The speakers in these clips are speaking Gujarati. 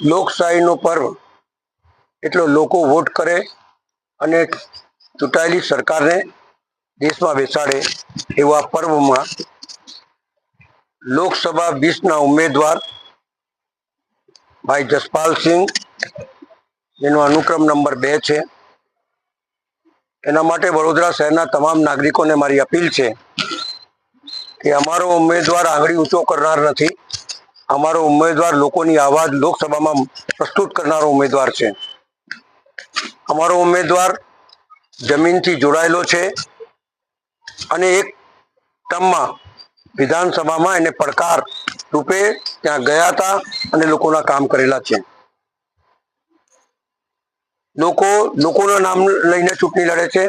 લોકશાહીનો પર્વ. એટલો લોકો વોટ કરે અને ચૂંટાયેલી સરકારને દેશમાં બેસાડે એવા પર્વમાં લોકસભા વીસના ઉમેદવાર ભાઈ જસપાલસિંહ જેનો અનુક્રમ નંબર બે છે. એના માટે વડોદરા શહેરના તમામ નાગરિકોને મારી અપીલ છે કે અમારો ઉમેદવાર આંગળી ઊંચો કરનાર નથી. અમારો ઉમેદવાર લોકોની આવાજ લોકસભામાં પ્રસ્તુત કરનારો ઉમેદવાર છે. અમારો ઉમેદવાર જમીનથી જોડાયેલો છે અને એક ટર્મમાં વિધાનસભામાં એને પડકાર રૂપે ત્યાં ગયા હતા અને લોકોના કામ કરેલા છે. લોકો, લોકોના નામ લઈને ચૂંટણી લડે છે.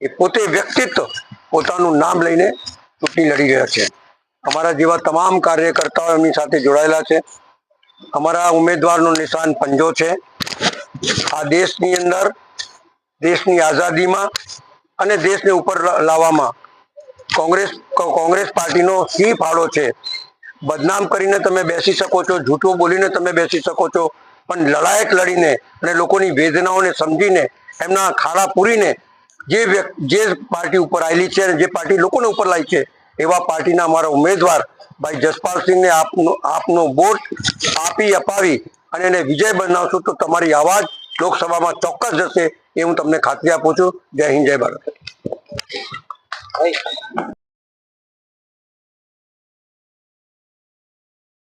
એ પોતે વ્યક્તિત્વ પોતાનું નામ લઈને ચૂંટણી લડી રહ્યા છે. અમારા જેવા તમામ કાર્યકર્તાઓ એમની સાથે જોડાયેલા છે. અમારા ઉમેદવારનું નિશાન પંજો છે. આ દેશની અંદર, દેશની આઝાદીમાં અને દેશને ઉપર લાવવામાં કોંગ્રેસ કોંગ્રેસ પાર્ટીનો સી ફાળો છે. બદનામ કરીને તમે બેસી શકો છો, જૂઠું બોલીને તમે બેસી શકો છો, પણ લડાયક લડીને અને લોકોની વેદનાઓને સમજીને, એમના ખાડા પૂરીને જે જે પાર્ટી ઉપર આવેલી છે અને જે પાર્ટી લોકોને ઉપર લાવી છે એવા પાર્ટીના અમારા ઉમેદવાર ભાઈ જસપાલસિંહને આપનો આપનો વોટ આપી, અપાવી અને એને વિજય બનાવશું તો તમારી અવાજ લોકસભામાં ચોક્કસ જશે એ હું તમને ખાતરી આપું છું. જય હિન્દ, જય ભારત.